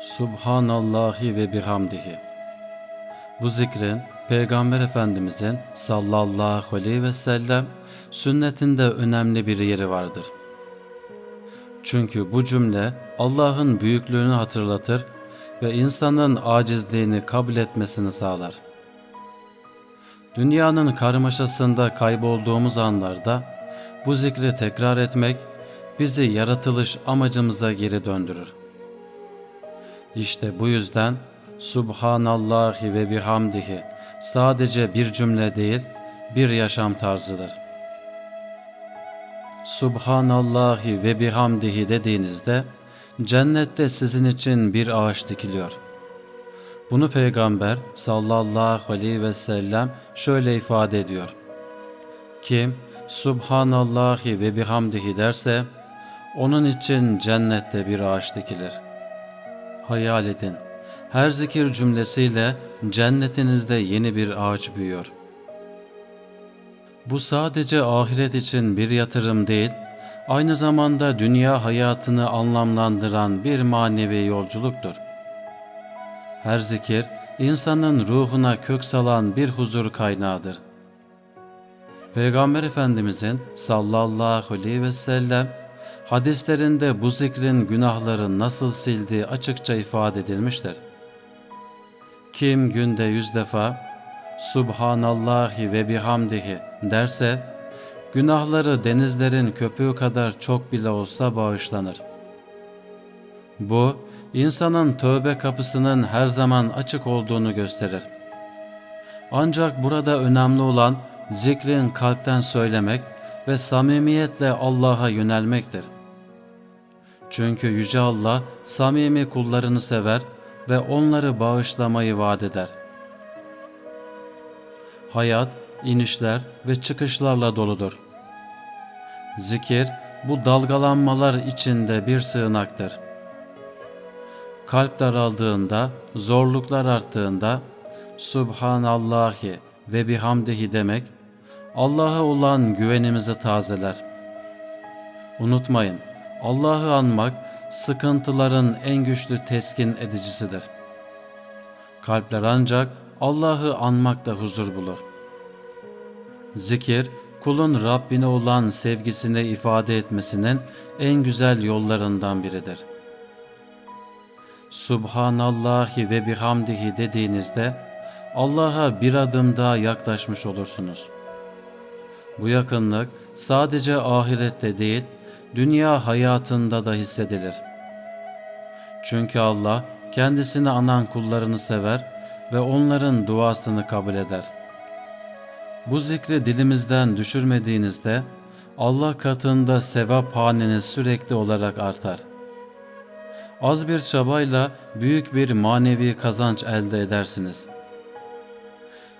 Subhanallahi ve bihamdihi. Bu zikrin Peygamber Efendimizin sallallahu aleyhi ve sellem sünnetinde önemli bir yeri vardır. Çünkü bu cümle Allah'ın büyüklüğünü hatırlatır ve insanın acizliğini kabul etmesini sağlar. Dünyanın karmaşasında kaybolduğumuz anlarda bu zikri tekrar etmek bizi yaratılış amacımıza geri döndürür. İşte bu yüzden Subhanallahi ve bihamdihi sadece bir cümle değil, bir yaşam tarzıdır. Subhanallahi ve bihamdihi dediğinizde cennette sizin için bir ağaç dikiliyor. Bunu Peygamber sallallahu aleyhi ve sellem şöyle ifade ediyor. Kim Subhanallahi ve bihamdihi derse onun için cennette bir ağaç dikilir. Hayal edin. Her zikir cümlesiyle cennetinizde yeni bir ağaç büyüyor. Bu sadece ahiret için bir yatırım değil, aynı zamanda dünya hayatını anlamlandıran bir manevi yolculuktur. Her zikir, insanın ruhuna kök salan bir huzur kaynağıdır. Peygamber Efendimizin sallallahu aleyhi ve sellem hadislerinde bu zikrin günahları nasıl sildiği açıkça ifade edilmiştir. Kim günde yüz defa Subhanallahi ve bihamdihi derse, günahları denizlerin köpüğü kadar çok bile olsa bağışlanır. Bu, insanın tövbe kapısının her zaman açık olduğunu gösterir. Ancak burada önemli olan zikrin kalpten söylemek ve samimiyetle Allah'a yönelmektir. Çünkü Yüce Allah samimi kullarını sever ve onları bağışlamayı vaat eder. Hayat, inişler ve çıkışlarla doludur. Zikir, bu dalgalanmalar içinde bir sığınaktır. Kalp daraldığında, zorluklar arttığında, Subhanallahi ve bihamdihi demek, Allah'a olan güvenimizi tazeler. Unutmayın, Allah'ı anmak, sıkıntıların en güçlü teskin edicisidir. Kalpler ancak Allah'ı anmakta huzur bulur. Zikir, kulun Rabbine olan sevgisini ifade etmesinin en güzel yollarından biridir. Subhanallahi ve bihamdihi dediğinizde Allah'a bir adım daha yaklaşmış olursunuz. Bu yakınlık sadece ahirette değil, dünya hayatında da hissedilir. Çünkü Allah kendisini anan kullarını sever ve onların duasını kabul eder. Bu zikri dilimizden düşürmediğinizde Allah katında sevap haneniz sürekli olarak artar. Az bir çabayla büyük bir manevi kazanç elde edersiniz.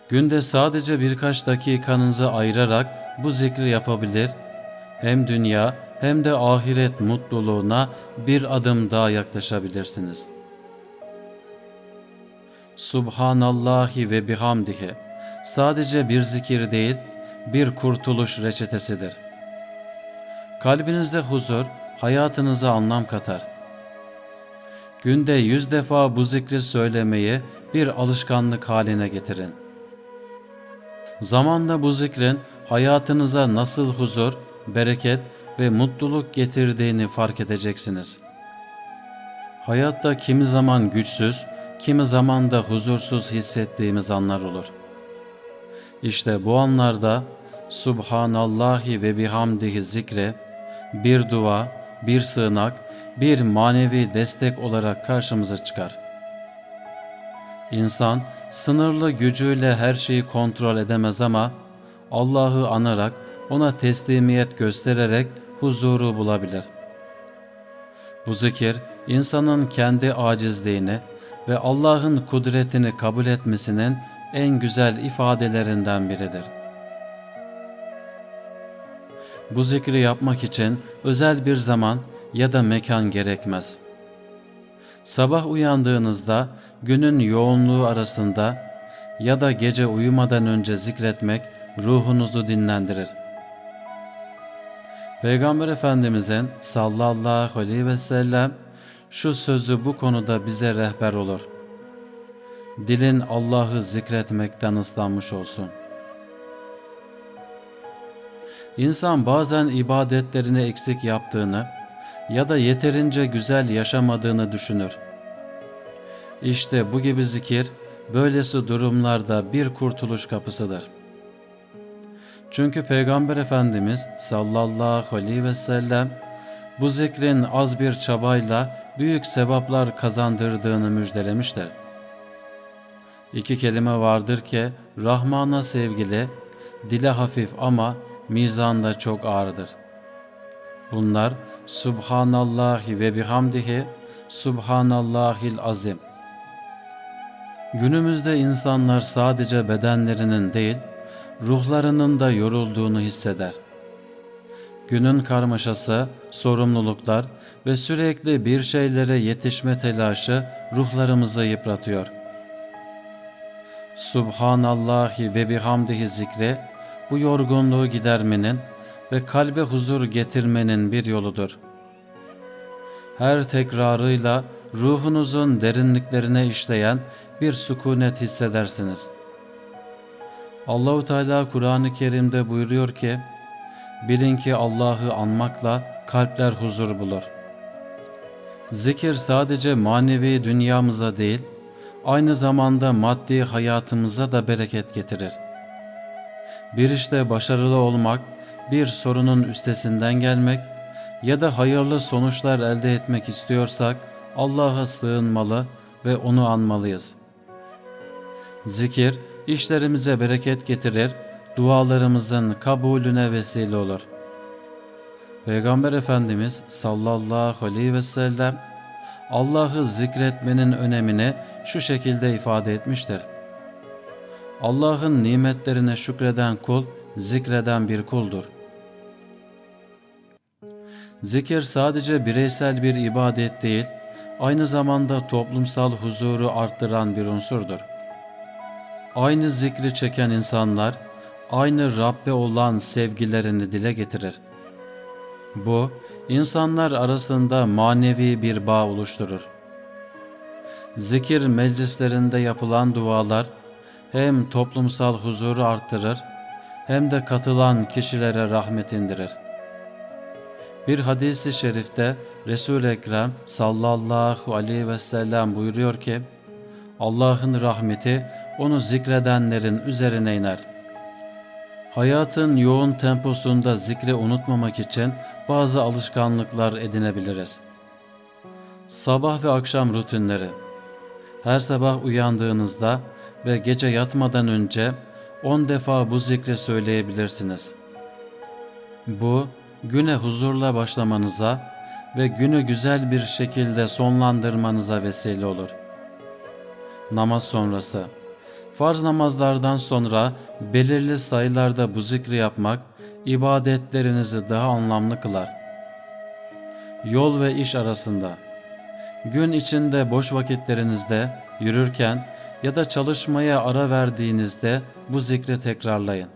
Günde sadece birkaç dakikanızı ayırarak bu zikri yapabilir, hem dünya hem de ahiret mutluluğuna bir adım daha yaklaşabilirsiniz. Subhanallahi ve bihamdihi sadece bir zikir değil, bir kurtuluş reçetesidir. Kalbinizde huzur, hayatınıza anlam katar. Günde yüz defa bu zikri söylemeyi bir alışkanlık haline getirin. Zamanla bu zikrin hayatınıza nasıl huzur, bereket ve mutluluk getirdiğini fark edeceksiniz. Hayatta kimi zaman güçsüz, kimi zaman da huzursuz hissettiğimiz anlar olur. İşte bu anlarda Subhanallahi ve bihamdihi zikre bir dua, bir sığınak, bir manevi destek olarak karşımıza çıkar. İnsan sınırlı gücüyle her şeyi kontrol edemez ama Allah'ı anarak, ona teslimiyet göstererek huzuru bulabilir. Bu zikir insanın kendi acizliğini ve Allah'ın kudretini kabul etmesinin en güzel ifadelerinden biridir. Bu zikri yapmak için özel bir zaman ya da mekan gerekmez. Sabah uyandığınızda günün yoğunluğu arasında ya da gece uyumadan önce zikretmek ruhunuzu dinlendirir. Peygamber Efendimizin sallallahu aleyhi ve sellem şu sözü bu konuda bize rehber olur. Dilin Allah'ı zikretmekten ıslanmış olsun. İnsan bazen ibadetlerini eksik yaptığını ya da yeterince güzel yaşamadığını düşünür. İşte bu gibi zikir böylesi durumlarda bir kurtuluş kapısıdır. Çünkü Peygamber Efendimiz sallallahu aleyhi ve sellem bu zikrin az bir çabayla büyük sevaplar kazandırdığını müjdelemiştir. İki kelime vardır ki Rahman'a sevgili, dile hafif ama mizanda çok ağırdır. Bunlar Subhanallahi ve bihamdihi Subhanallahil azim. Günümüzde insanlar sadece bedenlerinin değil, ruhlarının da yorulduğunu hisseder. Günün karmaşası, sorumluluklar ve sürekli bir şeylere yetişme telaşı ruhlarımızı yıpratıyor. Subhanallahi ve bihamdihi zikri bu yorgunluğu gidermenin ve kalbe huzur getirmenin bir yoludur. Her tekrarıyla ruhunuzun derinliklerine işleyen bir sükunet hissedersiniz. Allahu Teala Kur'an-ı Kerim'de buyuruyor ki: Bilin ki Allah'ı anmakla kalpler huzur bulur. Zikir sadece manevi dünyamıza değil, aynı zamanda maddi hayatımıza da bereket getirir. Bir işte başarılı olmak, bir sorunun üstesinden gelmek ya da hayırlı sonuçlar elde etmek istiyorsak Allah'a sığınmalı ve onu anmalıyız. Zikir işlerimize bereket getirir, dualarımızın kabulüne vesile olur. Peygamber Efendimiz sallallahu aleyhi ve sellem Allah'ı zikretmenin önemini şu şekilde ifade etmiştir. Allah'ın nimetlerine şükreden kul, zikreden bir kuldur. Zikir sadece bireysel bir ibadet değil, aynı zamanda toplumsal huzuru arttıran bir unsurdur. Aynı zikri çeken insanlar, aynı Rabbe olan sevgilerini dile getirir. Bu, insanlar arasında manevi bir bağ oluşturur. Zikir meclislerinde yapılan dualar, hem toplumsal huzuru arttırır, hem de katılan kişilere rahmet indirir. Bir hadisi şerifte Resul-i Ekrem sallallahu aleyhi ve sellem buyuruyor ki, Allah'ın rahmeti onu zikredenlerin üzerine iner. Hayatın yoğun temposunda zikri unutmamak için bazı alışkanlıklar edinebiliriz. Sabah ve akşam rutinleri Her sabah uyandığınızda ve gece yatmadan önce 10 defa bu zikri söyleyebilirsiniz. Bu, güne huzurla başlamanıza ve günü güzel bir şekilde sonlandırmanıza vesile olur. Namaz sonrası Farz namazlardan sonra belirli sayılarda bu zikri yapmak ibadetlerinizi daha anlamlı kılar. Yol ve iş arasında Gün içinde boş vakitlerinizde, yürürken ya da çalışmaya ara verdiğinizde bu zikri tekrarlayın.